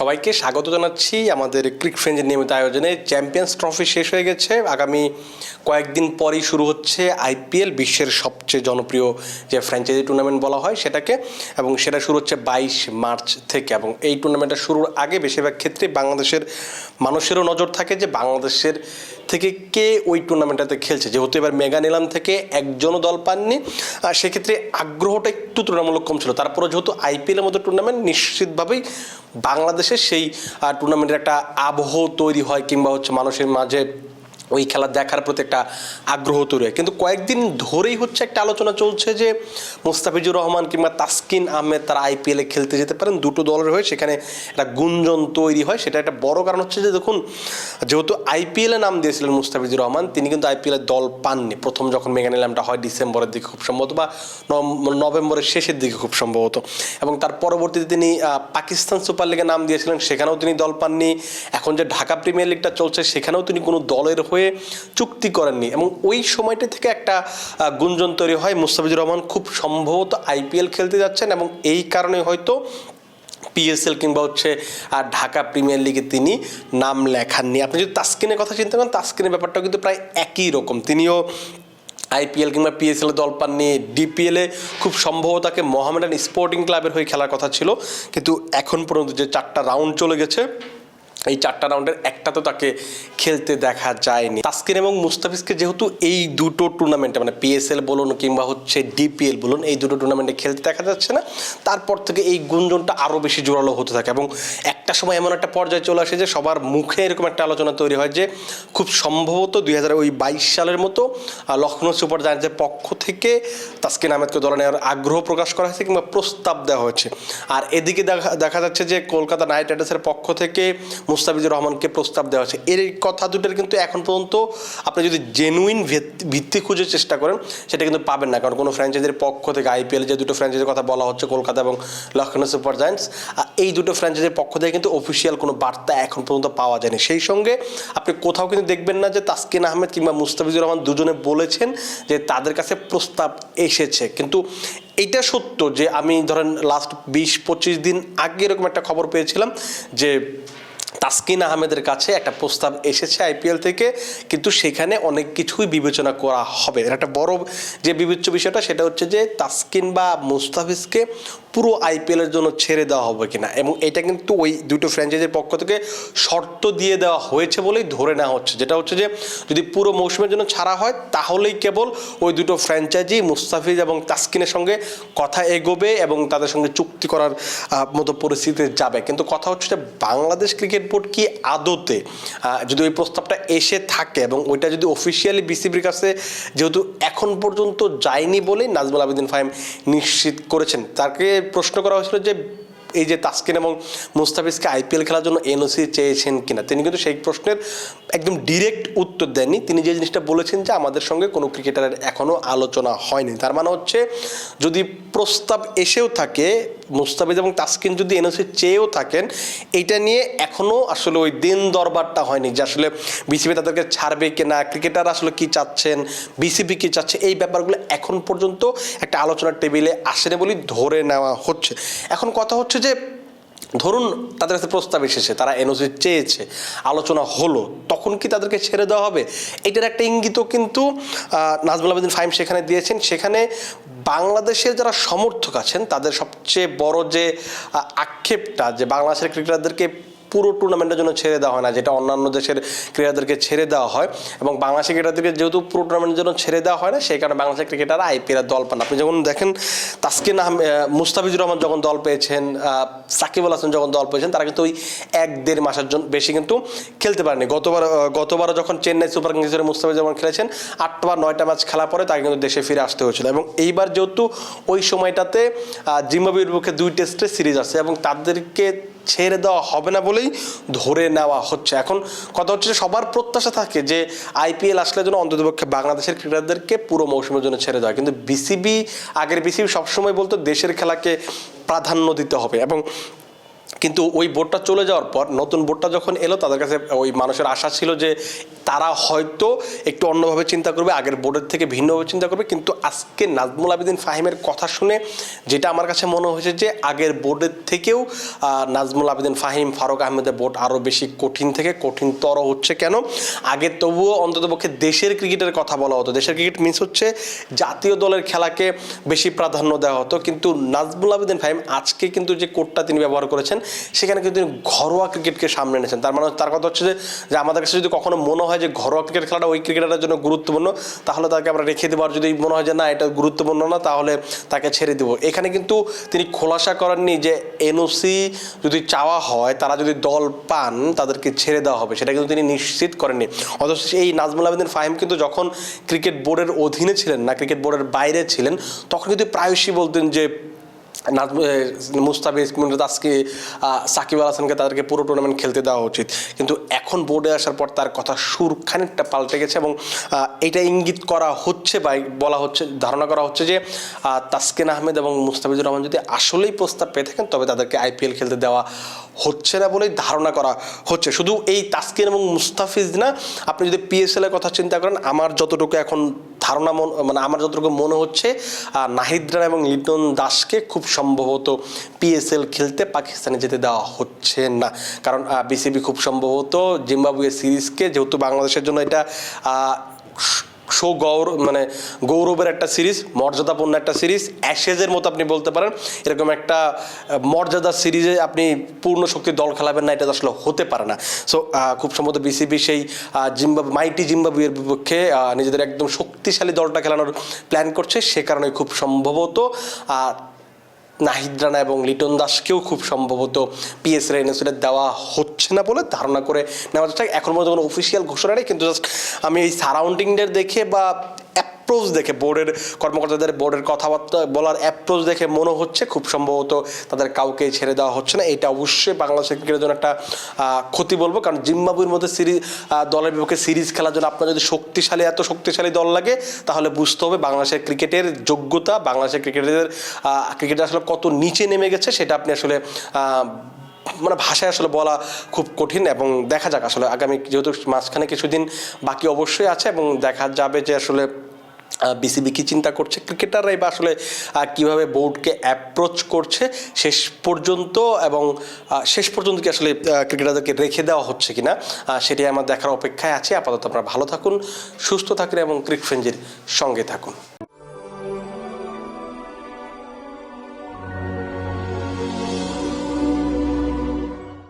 সবাইকে স্বাগত জানাচ্ছি আমাদের ক্রিক ফ্রেঞ্জের নিয়মিত আয়োজনে। চ্যাম্পিয়ন্স ট্রফি শেষ হয়ে গেছে। আগামী কয়েকদিন পরই শুরু হচ্ছে আইপিএল, বিশ্বের সবচেয়ে জনপ্রিয় যে ফ্র্যাঞ্চাইজি টুর্নামেন্ট বলা হয় সেটাকে। এবং সেটা শুরু হচ্ছে বাইশ মার্চ থেকে। এবং এই টুর্নামেন্টটা শুরুর আগে বেশিরভাগ ক্ষেত্রে বাংলাদেশের মানুষেরও নজর থাকে যে বাংলাদেশের থেকে কে ওই টুর্নামেন্টটাতে খেলছে? যেহেতু এবার মেগা নিলাম থেকে একজনও দল পাননি, আর সেক্ষেত্রে আগ্রহটা একটু তুলনামূলক কম ছিল। তারপরে যেহেতু আইপিএলের মতো টুর্নামেন্ট, নিশ্চিতভাবেই বাংলাদেশে সেই টুর্নামেন্টের একটা আবহ তৈরি হয় কিংবা হচ্ছে মানুষের মাঝে ওই খেলা দেখার প্রতি একটা আগ্রহ তৈরি হয়। কিন্তু কয়েকদিন ধরেই হচ্ছে একটা আলোচনা চলছে যে মুস্তাফিজুর রহমান কিংবা তাসকিন আহমেদ তারা আইপিএলে খেলতে যেতে পারেন। দুটো দলের হয়ে সেখানে একটা গুঞ্জন তৈরি হয়। সেটা একটা বড় কারণ হচ্ছে যে দেখুন, যেহেতু আইপিএলে নাম দিয়েছিলেন মুস্তাফিজুর রহমান, তিনি কিন্তু আইপিএলের দল পাননি। প্রথম যখন মেগা নিলামটা হয় ডিসেম্বরের দিকে খুব সম্ভবত বা নভেম্বরের শেষের দিকে খুব সম্ভবত। এবং তার পরবর্তীতে তিনি পাকিস্তান সুপার লিগে নাম দিয়েছিলেন, সেখানেও তিনি দল পাননি। এখন যে ঢাকা প্রিমিয়ার লিগটা চলছে, সেখানেও তিনি কোনো দলের হয়ে চুক্তি করেননি। এবং ওই সময়টা থেকে একটা গুঞ্জন তৈরি হয়। মুস্তাফিজুর রহমান খুব সম্ভবত আইপিএল খেলতে যাচ্ছেন এবং এই কারণে হয়তো পিএসএল কিংবা হচ্ছে আর ঢাকা প্রিমিয়ার লিগে তিনি নাম লেখাননি। আপনি যদি তাস্কিনের কথা চিন্তা করেন, তাস্কিনের ব্যাপারটাও কিন্তু প্রায় একই রকম। তিনিও আইপিএল কিংবা পিএসএল দল পাননি। ডিপিএলে খুব সম্ভব তাকে মোহামেডান স্পোর্টিং ক্লাবের হয়ে খেলার কথা ছিল। কিন্তু এখন পর্যন্ত যে চারটা রাউন্ড চলে গেছে এই চারটা রাউন্ডের একটা তো তাকে খেলতে দেখা যায়নি। তাস্কিন এবং মুস্তাফিজকে যেহেতু এই দুটো টুর্নামেন্টে মানে পিএসএল বলুন কিংবা হচ্ছে ডিপিএল বলুন, এই দুটো টুর্নামেন্টে খেলতে দেখা যাচ্ছে না। তারপর থেকে এই গুঞ্জনটা আরও বেশি জোরালো হতে থাকে এবং একটা সময় এমন একটা পর্যায়ে চলে আসে যে সবার মুখে এরকম একটা আলোচনা তৈরি হয় যে খুব সম্ভবত দুই হাজার ওই বাইশ সালের মতো লখনৌ সুপার জায়ান্টসের পক্ষ থেকে তাস্কিন আহমেদকে দলে নেওয়ার আগ্রহ প্রকাশ করা হয়েছে কিংবা প্রস্তাব দেওয়া হয়েছে। আর এদিকে দেখা দেখা যাচ্ছে যে কলকাতা নাইট রাইডার্সের পক্ষ থেকে মুস্তাফিজুর রহমানকে প্রস্তাব দেওয়া হয়েছে। এর এই কথা দুটোর কিন্তু এখন পর্যন্ত আপনি যদি জেনুইন ভিত্তি খুঁজে চেষ্টা করেন, সেটা কিন্তু পাবেন না। কারণ কোনো ফ্র্যাঞ্চাইজির পক্ষ থেকে আইপিএল যে দুটো ফ্র্যাঞ্চাইজির কথা বলা হচ্ছে, কলকাতা এবং লখনৌ সুপার জায়ান্টস এই দুটো ফ্র্যাঞ্চাইজির পক্ষ থেকে কিন্তু অফিসিয়াল কোনো বার্তা এখন পর্যন্ত পাওয়া যায়নি। সেই সঙ্গে আপনি কোথাও কিন্তু দেখবেন না যে তাসকিন আহমেদ কিংবা মুস্তাফিজুর রহমান দুজনে বলেছেন যে তাদের কাছে প্রস্তাব এসেছে। কিন্তু এইটা সত্য যে আমি ধরেন লাস্ট বিশ পঁচিশ দিন আগে এরকম একটা খবর পেয়েছিলাম যে তাসকিন আহমেদের কাছে একটা প্রস্তাব এসেছে আইপিএল থেকে, কিন্তু সেখানে অনেক কিছুই বিবেচনা করা হবে। একটা বড় যে বিবেচ্য বিষয়টা, সেটা হচ্ছে যে তাসকিন বা মুস্তাফিজকে পুরো আইপিএলের জন্য ছেড়ে দেওয়া হবে কিনা। এবং এটা কিন্তু ওই দুটো ফ্র্যাঞ্চাইজির পক্ষ থেকে শর্ত দিয়ে দেওয়া হয়েছে বলেই ধরে নেওয়া হচ্ছে। যেটা হচ্ছে যে, যদি পুরো মৌসুমের জন্য ছাড়া হয়, তাহলেই কেবল ওই দুটো ফ্র্যাঞ্চাইজি মুস্তাফিজ এবং তাসকিনের সঙ্গে কথা এগোবে এবং তাদের সঙ্গে চুক্তি করার মতো পরিস্থিতিতে যাবে। কিন্তু কথা হচ্ছে যে, বাংলাদেশ ক্রিকেট বোর্ড কি আদতে? যদি ওই প্রস্তাবটা এসে থাকে এবং ওইটা যদি অফিসিয়ালি বিসিবির কাছে যেহেতু এখন পর্যন্ত যায়নি বলেই নাজমুল আবেদিন ফাহিম নিশ্চিত করেছেন, তাকে প্রশ্ন করা হয়েছিল যে এই যে তাসকিন এবং মুস্তাফিজকে আইপিএল খেলার জন্য এনওসি চেয়েছেন কিনা? তিনি কিন্তু সেই প্রশ্নের একদম ডিরেক্ট উত্তর দেননি। তিনি যে জিনিসটা বলেছেন যে আমাদের সঙ্গে কোনো ক্রিকেটারের এখনও আলোচনা হয়নি। তার মানে হচ্ছে যদি প্রস্তাব এসেও থাকে মুস্তাফিজ এবং তাসকিন যদি এনওসি চেয়েও থাকেন, এইটা নিয়ে এখনও আসলে ওই দিন দরবারটা হয়নি যে আসলে বিসিবি তাদেরকে ছাড়বে কিনা, ক্রিকেটার আসলে কি চাচ্ছেন, বিসিবি কি চাচ্ছে, এই ব্যাপারগুলো এখন পর্যন্ত একটা আলোচনার টেবিলে আসেনি বলেই ধরে নেওয়া হচ্ছে। এখন কথা হচ্ছে যে ধরুন তাদের কাছে প্রস্তাব এসেছে, তারা এনওসি চেয়েছে, আলোচনা হলো, তখন কি তাদেরকে ছেড়ে দেওয়া হবে? এটার একটা ইঙ্গিত কিন্তু নাজমুল আবেদিন ফাহিম সেখানে দিয়েছেন। সেখানে বাংলাদেশের যারা সমর্থক আছেন, তাদের সবচেয়ে বড় যে আক্ষেপটা যে বাংলাদেশের ক্রিকেটারদেরকে পুরো টুর্নামেন্টের জন্য ছেড়ে দেওয়া হয় না যেটা অন্যান্য দেশের ক্রিকেটারদেরকে ছেড়ে দেওয়া হয়। এবং বাংলাদেশের ক্রিকেটারদেরকে যেহেতু পুরো টুর্নামেন্টের জন্য ছেড়ে দেওয়া হয় না সেই কারণে বাংলাদেশের ক্রিকেটাররা আইপিএলের দল পান আপনি যখন দেখেন তাসকিন আহমেদ মুস্তাফিজুর রহমান যখন দল পেয়েছেন সাকিব আল হাসান যখন দল পেয়েছেন তারা কিন্তু ওই এক দেড় মাসের জন্য বেশি কিন্তু খেলতে পারেনি। গতবার আহ, গতবারও যখন চেন্নাই সুপার কিংসের মুস্তাফিজুর রহমান খেলেছেন আটটা বা নয়টা ম্যাচ খেলার পরে তাকে কিন্তু দেশে ফিরে আসতে হয়েছিল। এবং এইবার যেহেতু ওই সময়টাতে জিম্বাবুয়ের পক্ষে দুই টেস্টের সিরিজ আছে এবং তাদেরকে ছেড়ে দেওয়া হবে না বলেই ধরে নেওয়া হচ্ছে। এখন কথা হচ্ছে সবার প্রত্যাশা থাকে যে আইপিএল আসলে যেন অন্ততপক্ষে বাংলাদেশের ক্রিকেটারদেরকে পুরো মৌসুমের জন্য ছেড়ে দেওয়া। কিন্তু বিসিবি, আগের বিসিবি সবসময় বলতো দেশের খেলাকে প্রাধান্য দিতে হবে এবং কিন্তু ওই বোর্ডটা চলে যাওয়ার পর নতুন বোর্ডটা যখন এলো, তাদের কাছে ওই মানুষের আশা ছিল যে তারা হয়তো একটু অন্যভাবে চিন্তা করবে, আগের বোর্ডের থেকে ভিন্নভাবে চিন্তা করবে, কিন্তু আজকে নাজমুল আবেদিন ফাহিমের কথা শুনে যেটা আমার কাছে মনে হয়েছে যে আগের বোর্ডের থেকেও নাজমুল আবেদিন ফাহিম, ফারুক আহমেদের বোর্ড আরও বেশি কঠিন থেকে কঠিনতর হচ্ছে কেন? আগে তবুও অন্ততপক্ষে দেশের ক্রিকেটের কথা বলা হতো। দেশের ক্রিকেট মিস হচ্ছে, জাতীয় দলের খেলাকে বেশি প্রাধান্য দেওয়া হতো, কিন্তু নাজমুল আবেদিন ফাহিম আজকে কিন্তু যে কোডটা তিনি ব্যবহার করেছেন, সেখানে কিন্তু তিনি ঘরোয়া ক্রিকেটকে সামনে এনেছেন। তার মানে তার কথা হচ্ছে যে আমাদের কাছে যদি কখনো মনে হয় যে ঘরোয়া ক্রিকেট খেলাটা ওই ক্রিকেটারের জন্য গুরুত্বপূর্ণ, তাহলে তাকে আমরা রেখে দেবো। আর যদি মনে হয় যে না, এটা গুরুত্বপূর্ণ না, তাহলে তাকে ছেড়ে দেবো। এখানে কিন্তু তিনি খোলাসা করেননি যে এনওসি যদি চাওয়া হয়, তারা যদি দল পান, তাদেরকে ছেড়ে দেওয়া হবে। সেটা কিন্তু তিনি নিশ্চিত করেননি। অথচ এই নাজমুল আবেদিন ফাহিম কিন্তু যখন ক্রিকেট বোর্ডের অধীনে ছিলেন না ক্রিকেট বোর্ডের বাইরে ছিলেন, তখন কিন্তু প্রায়শই বলতেন যে মুস্তাফিজ দাসকে সাকিব আল হাসানকে তাদেরকে পুরো টুর্নামেন্ট খেলতে দেওয়া উচিত। কিন্তু এখন বোর্ডে আসার পর তার কথা সুর খানিকটা পাল্টে গেছে এবং এটা ইঙ্গিত করা হচ্ছে বা বলা হচ্ছে, ধারণা করা হচ্ছে যে তাসকিন আহমেদ এবং মুস্তাফিজুর রহমান যদি আসলেই প্রস্তাব পেয়ে থাকেন, তবে তাদেরকে আইপিএল খেলতে দেওয়া হচ্ছে না বলেই ধারণা করা হচ্ছে। শুধু এই তাসকিন এবং মুস্তাফিজ না, আপনি যদি পিএসএল এর কথা চিন্তা করেন, আমার যতটুকু এখন ধারণা মন আমার যতটুকু মনে হচ্ছে নাহিদ্রা এবং লিটন দাসকে খুব সম্ভবত পিএসএল খেলতে পাকিস্তানে যেতে দেওয়া হচ্ছে না। কারণ বিসিবি খুব সম্ভবত জিম্বাবুয়ে সিরিজকে, যেহেতু বাংলাদেশের জন্য এটা আহ, সো গৌর মানে গৌরবের একটা সিরিজ মর্যাদাপূর্ণ একটা সিরিজ অ্যাশেজের মতো আপনি বলতে পারেন। এরকম একটা মর্যাদা মর্যাদার সিরিজে আপনি পূর্ণ শক্তি দল খেলাবেন না এটা আসলে হতে পারে না। সো খুব সম্ভবত বিসিবি সেই জিম্বাবু মাইটি জিম্বাবুয়ের বিপক্ষে নিজেদের একদম শক্তিশালী দলটা খেলানোর প্ল্যান করছে সে কারণে খুব সম্ভবত। নাহিদ রানা এবং লিটন দাসকেও খুব সম্ভবত পিএস এনএসএল দেওয়া হচ্ছে না বলে ধারণা করে নেওয়া যাচ্ছে এখন পর্যন্ত কোনো অফিসিয়াল ঘোষণা নেই, কিন্তু জাস্ট আমি এই সারাউন্ডিংদের দেখে বা অ্যাপ্রোচ দেখে বোর্ডের কর্মকর্তাদের বোর্ডের কথাবার্তা বলার অ্যাপ্রোচ দেখে মনে হচ্ছে খুব সম্ভবত তাদের কাউকে ছেড়ে দেওয়া হচ্ছে না। এটা অবশ্যই বাংলাদেশের ক্রিকেটের জন্য একটা ক্ষতি বলব। কারণ জিম্বাবুয়ের মধ্যে সিরিজ দলের বিপক্ষে সিরিজ খেলার জন্য আপনার যদি শক্তিশালী, এত শক্তিশালী দল লাগে, তাহলে বুঝতে হবে বাংলাদেশের ক্রিকেটের যোগ্যতা, বাংলাদেশের ক্রিকেটের ক্রিকেট আসলে কত নিচে নেমে গেছে, সেটা আপনি আসলে মানে ভাষায় আসলে বলা খুব কঠিন এবং দেখা যাক আসলে আগামী যেহেতু মাঝখানে কিছুদিন বাকি অবশ্যই আছে এবং দেখা যাবে যে আসলে বিসিবি কি চিন্তা করছে? ক্রিকেটাররাই বা আসলে কীভাবে বোর্ডকে অ্যাপ্রোচ করছে, শেষ পর্যন্ত এবং শেষ পর্যন্ত কি আসলে ক্রিকেটারদেরকে রেখে দেওয়া হচ্ছে কিনা সেটি আমার দেখার অপেক্ষায় আছে। আপাতত আপনারা ভালো থাকুন, সুস্থ থাকুন এবং ক্রিক ফ্রেঞ্জের সঙ্গে থাকুন।